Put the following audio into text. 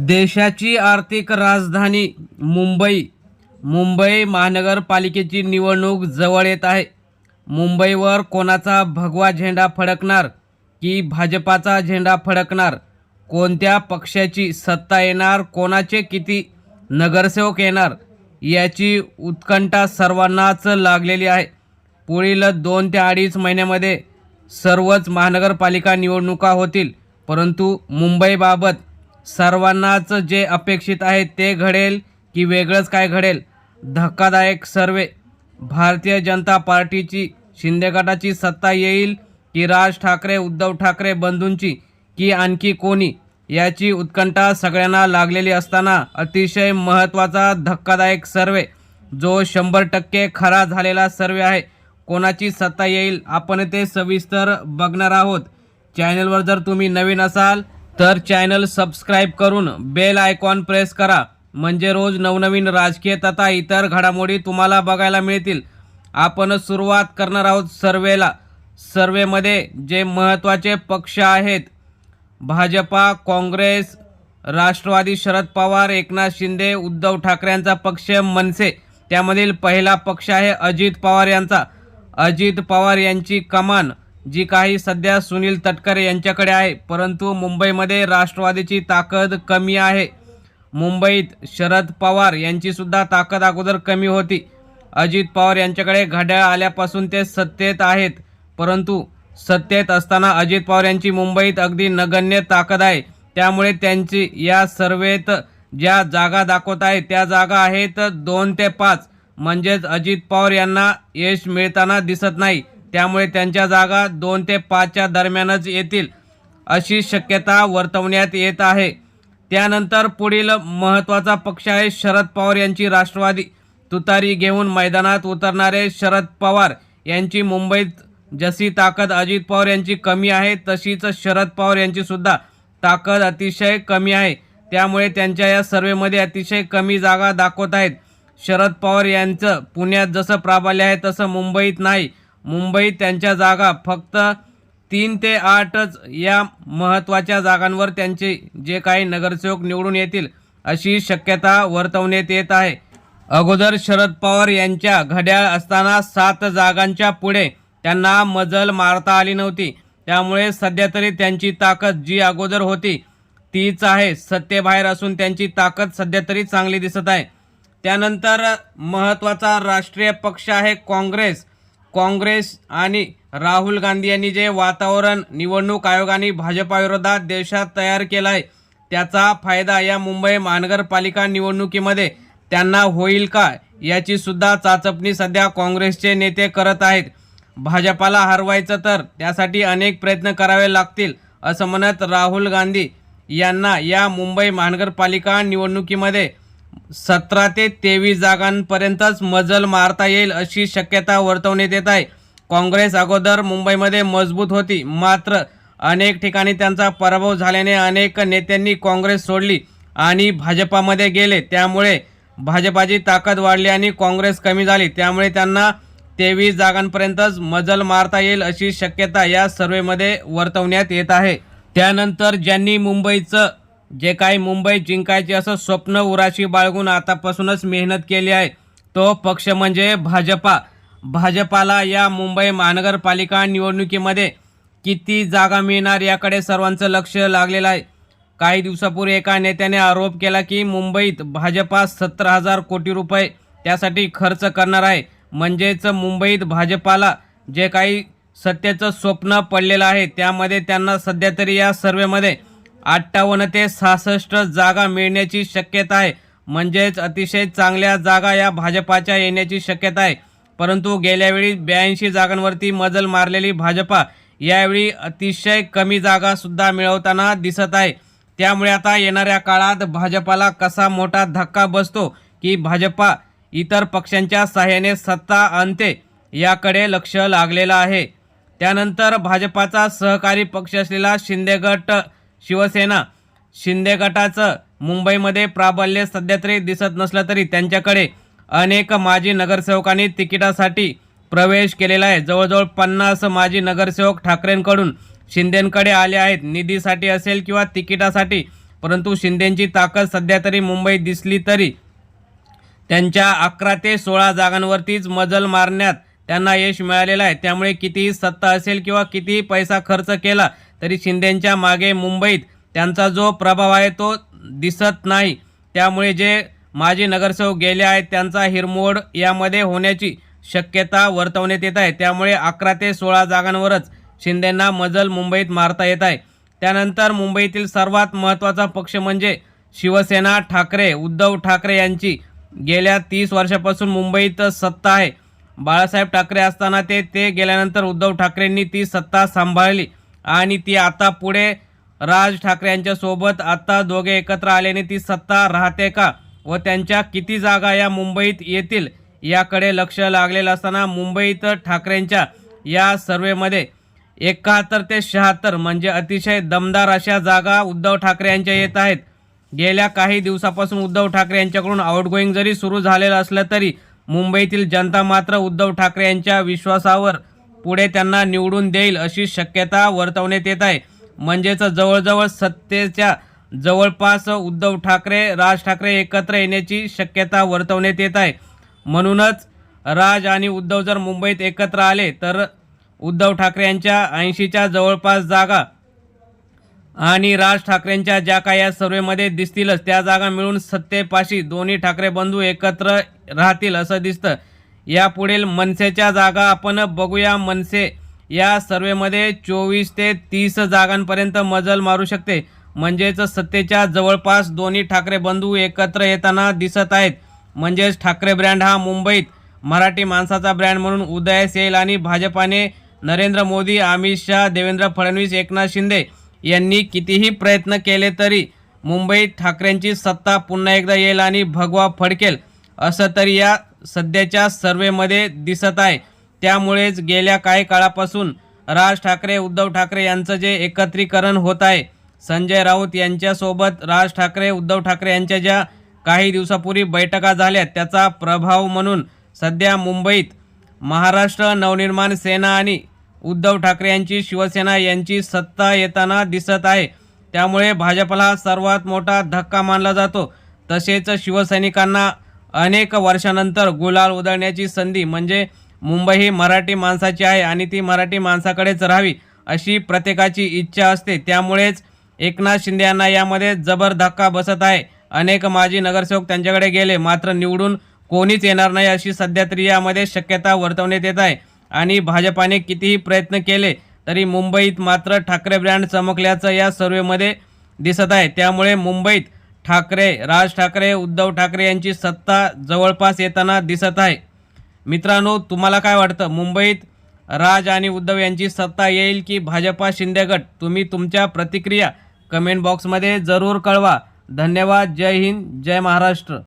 देशाची आर्थिक राजधानी मुंबई. मुंबई महानगरपालिकेची निवडणूक जवळ येत आहे. मुंबईवर कोणाचा भगवा झेंडा फडकणार की भाजपाचा झेंडा फडकणार? कोणत्या पक्षाची सत्ता येणार? कोणाचे किती नगरसेवक येणार? याची उत्कंठा सर्वांनाच लागलेली आहे. पुढील दोन ते अडीच महिन्यामध्ये सर्वच महानगरपालिका निवडणुका होतील. परंतु मुंबईबाबत सर्वांनाच जे अपेक्षित आहे ते घडेल की वेगळंच काय घडेल. धक्कादायक सर्वे. भारतीय जनता पार्टीची शिंदे गटाची सत्ता येईल की राज ठाकरे उद्धव ठाकरे बंधूंची की आणखी कोणी? याची उत्कंठा सगळ्यांना लागलेली असताना अतिशय महत्त्वाचा धक्कादायक सर्वे. जो शंभर टक्के खरा झालेला सर्वे आहे. कोणाची सत्ता येईल आपण ते सविस्तर बघणार आहोत. चॅनलवर जर तुम्ही नवीन असाल तर चॅनल सबस्क्राईब करून बेल आयकॉन प्रेस करा. म्हणजे रोज नवनवीन राजकीय तथा इतर घडामोडी तुम्हाला बघायला मिळतील. आपण सुरुवात करणार आहोत सर्वेला. सर्वेमध्ये जे महत्त्वाचे पक्ष आहेत भाजपा काँग्रेस राष्ट्रवादी शरद पवार एकनाथ शिंदे उद्धव ठाकरेंचा पक्ष मनसे. त्यामधील पहिला पक्ष आहे अजित पवार यांचा. अजित पवार यांची कमान जी काही सध्या सुनील तटकरे यांच्याकडे आहे परंतु मुंबईमध्ये राष्ट्रवादीची ताकद कमी आहे. मुंबईत शरद पवार यांचीसुद्धा ताकद अगोदर कमी होती. अजित पवार यांच्याकडे घड्याळ आल्यापासून ते सत्तेत आहेत परंतु सत्तेत असताना अजित पवार यांची मुंबईत अगदी नगण्य ताकद आहे. त्यामुळे त्यांची या सर्वेत ज्या जागा दाखवत आहे त्या जागा आहेत दोन ते पाच. म्हणजेच अजित पवार यांना यश मिळताना दिसत नाही. त्यामुळे त्यांच्या जागा दोन ते पाचच्या दरम्यानच येतील अशी शक्यता वर्तवण्यात येत आहे. त्यानंतर पुढील महत्त्वाचा पक्ष आहे शरद पवार यांची राष्ट्रवादी तुतारी घेऊन मैदानात उतरणारे शरद पवार यांची मुंबईत जशी ताकद अजित पवार यांची कमी आहे तशीच शरद पवार यांची सुद्धा ताकद अतिशय कमी आहे. त्यामुळे त्यांच्या या सर्वेमध्ये अतिशय कमी जागा दाखवत आहेत. शरद पवार यांचं पुण्यात जसं प्राबल्य आहे तसं मुंबईत नाही. मुंबईत त्यांच्या जागा फक्त तीन ते आठच या महत्त्वाच्या जागांवर त्यांचे जे काही नगरसेवक निवडून येतील अशी शक्यता वर्तवण्यात येत आहे. अगोदर शरद पवार यांच्या घड्याळ असताना सात जागांच्या पुढे त्यांना मजल मारता आली नव्हती. त्यामुळे सध्या तरी त्यांची ताकद जी अगोदर होती तीच आहे. सत्तेबाहेर असून त्यांची ताकद सध्या तरी चांगली दिसत आहे. त्यानंतर महत्त्वाचा राष्ट्रीय पक्ष आहे काँग्रेस. काँग्रेस आणि राहुल गांधी यांनी जे वातावरण निवडणूक आयोगाने भाजपाविरोधात देशात तयार केलं आहे त्याचा फायदा या मुंबई महानगरपालिका निवडणुकीमध्ये त्यांना होईल का याची सुद्धा चाचपणी सध्या काँग्रेसचे नेते करत आहेत. भाजपाला हरवायचं तर त्यासाठी अनेक प्रयत्न करावे लागतील असं म्हणत राहुल गांधी यांना या मुंबई महानगरपालिका निवडणुकीमध्ये सतरा ते तेवीस जागांपर्यंतच मजल मारता येईल अशी शक्यता वर्तवण्यात येत आहे. काँग्रेस अगोदर मुंबईमध्ये मजबूत होती. मात्र अनेक ठिकाणी त्यांचा पराभव झाल्याने अनेक नेत्यांनी काँग्रेस सोडली आणि भाजपामध्ये गेले. त्यामुळे भाजपाची ताकद वाढली आणि काँग्रेस कमी झाली. त्यामुळे त्यांना तेवीस जागांपर्यंतच मजल मारता येईल अशी शक्यता या सर्वेमध्ये वर्तवण्यात येत आहे. त्यानंतर ज्यांनी मुंबईचं जे काही मुंबई जिंकायचे असं स्वप्न उराशी बाळगून आतापासूनच मेहनत केली आहे तो पक्ष म्हणजे भाजपा. भाजपाला या मुंबई महानगरपालिका निवडणुकीमध्ये किती जागा मिळणार याकडे सर्वांचं लक्ष लागलेलं आहे. काही दिवसापूर्वी एका नेत्याने आरोप केला की मुंबईत भाजपा सत्तर हजार कोटी रुपये त्यासाठी खर्च करणार आहे. म्हणजेच मुंबईत भाजपाला जे काही सत्तेचं स्वप्न पडलेलं आहे त्यामध्ये त्यांना सध्या तरी या सर्वेमध्ये अठ्ठावन्न ते सहासष्ट जागा मिळण्याची शक्यता आहे. म्हणजेच अतिशय चांगल्या जागा या भाजपाच्या येण्याची शक्यता आहे. परंतु गेल्यावेळी ब्याऐंशी जागांवरती मजल मारलेली भाजपा यावेळी अतिशय कमी जागासुद्धा मिळवताना दिसत आहे. त्यामुळे आता येणाऱ्या काळात भाजपाला कसा मोठा धक्का बसतो की भाजपा इतर पक्षांच्या सहाय्याने सत्ता आणते याकडे लक्ष लागलेलं आहे. त्यानंतर भाजपाचा सहकारी पक्ष असलेला शिंदे गट शिवसेना शिंदे गटाचं मुंबईमध्ये प्राबल्य सध्या तरी दिसत नसलं तरी त्यांच्याकडे अनेक माजी नगरसेवकांनी तिकिटासाठी प्रवेश केलेला आहे. जवळजवळ पन्नास माजी नगरसेवक ठाकरेंकडून शिंदेंकडे आले आहेत. निधीसाठी असेल किंवा तिकिटासाठी परंतु शिंदेंची ताकद सध्या तरी मुंबईत दिसली तरी त्यांच्या अकरा ते सोळा जागांवरतीच मजल मारण्यात त्यांना यश मिळालेलं आहे. त्यामुळे कितीही सत्ता असेल किंवा कितीही पैसा खर्च केला तरी शिंदेंच्या मागे मुंबईत त्यांचा जो प्रभाव आहे तो दिसत नाही. त्यामुळे जे माजी नगरसेवक गेले आहेत त्यांचा हिरमोड यामध्ये होण्याची शक्यता वर्तवण्यात येत आहे. त्यामुळे अकरा ते सोळा जागांवरच शिंदेंना मजल मुंबईत मारता येत आहे. त्यानंतर मुंबईतील सर्वात महत्त्वाचा पक्ष म्हणजे शिवसेना ठाकरे उद्धव ठाकरे यांची गेल्या तीस वर्षापासून मुंबईत सत्ता आहे. बाळासाहेब ठाकरे असताना ते ते गेल्यानंतर उद्धव ठाकरेंनी ती सत्ता सांभाळली. आणि ती आता पुढे राज ठाकरे यांच्या आता दोघे एकत्र आल्याने ती सत्ता राहते का व त्यांच्या किती जागा या मुंबईत येतील याकडे लक्ष लागलेलं असताना मुंबईत ठाकरेंच्या या सर्वेमध्ये एकाहत्तर ते शहात्तर म्हणजे अतिशय दमदार अशा जागा उद्धव ठाकरे यांच्या येत आहेत. गेल्या काही दिवसापासून उद्धव ठाकरे यांच्याकडून आउटगोईंग जरी सुरू झालेलं असलं तरी मुंबईतील जनता मात्र उद्धव ठाकरे यांच्या विश्वासावर पुढे त्यांना निवडून देईल अशी शक्यता वर्तवण्यात येत आहे. म्हणजेच जवळजवळ सत्तेच्या जवळपास उद्धव ठाकरे राज ठाकरे एकत्र येण्याची शक्यता वर्तवण्यात येत आहे. म्हणूनच राज आणि उद्धव जर मुंबईत एकत्र आले तर उद्धव ठाकरे यांच्या ऐंशीच्या जवळपास जागा आणि राज ठाकरेंच्या ज्या काय या सर्वेमध्ये दिसतीलच त्या जागा मिळून सत्तेपाशी दोन्ही ठाकरे बंधू एकत्र राहतील असं दिसतं. यापुढील मनसेच्या जागा आपण बघूया. मनसे या सर्वेमध्ये चोवीस ते तीस जागांपर्यंत मजल मारू शकते. म्हणजेच सत्तेच्या जवळपास दोन्ही ठाकरे बंधू एकत्र येताना दिसत आहेत. म्हणजेच ठाकरे ब्रँड हा मुंबईत मराठी माणसाचा ब्रँड म्हणून उदयास येईल आणि भाजपाने नरेंद्र मोदी अमित शाह देवेंद्र फडणवीस एकनाथ शिंदे यांनी कितीही प्रयत्न केले तरी मुंबईत ठाकरेंची सत्ता पुन्हा एकदा येईल आणि भगवा फडकेल. असं तरी या सध्याच्या सर्वेमध्ये दिसत आहे. त्यामुळेच गेल्या काही काळापासून राज ठाकरे उद्धव ठाकरे यांचं जे एकत्रीकरण होत आहे संजय राऊत यांच्यासोबत राज ठाकरे उद्धव ठाकरे यांच्या ज्या काही दिवसापूर्वी बैठका झाल्या त्याचा प्रभाव म्हणून सध्या मुंबईत महाराष्ट्र नवनिर्माण सेना आणि उद्धव ठाकरे यांची शिवसेना यांची सत्ता येताना दिसत आहे. त्यामुळे भाजपला सर्वात मोठा धक्का मानला जातो. तसेच शिवसैनिकांना अनेक वर्षानंतर गुलाल उधळण्याची संधी म्हणजे मुंबई ही मराठी माणसाची आहे आणि ती मराठी माणसाकडेच राहावी अशी प्रत्येकाची इच्छा असते. त्यामुळेच एकनाथ शिंदे यांना यामध्ये जबर धक्का बसत आहे. अनेक माजी नगरसेवक त्यांच्याकडे गेले मात्र निवडून कोणीच येणार नाही अशी सध्या तरी यामध्ये शक्यता वर्तवण्यात येत आहे. आणि भाजपाने कितीही प्रयत्न केले तरी मुंबईत मात्र ठाकरे ब्रँड चमकल्याचं या सर्वेमध्ये दिसत आहे. त्यामुळे मुंबईत ठाकरे राज ठाकरे उद्धव ठाकरे यांची सत्ता जवळपास येताना दिसत आहे. मित्रांनो तुम्हाला काय वाटतं? मुंबईत राज आणि उद्धव यांची सत्ता येईल की भाजपा शिंदे गट? तुम्ही तुमच्या प्रतिक्रिया कमेंट बॉक्समध्ये जरूर कळवा. धन्यवाद. जय हिंद. जय महाराष्ट्र.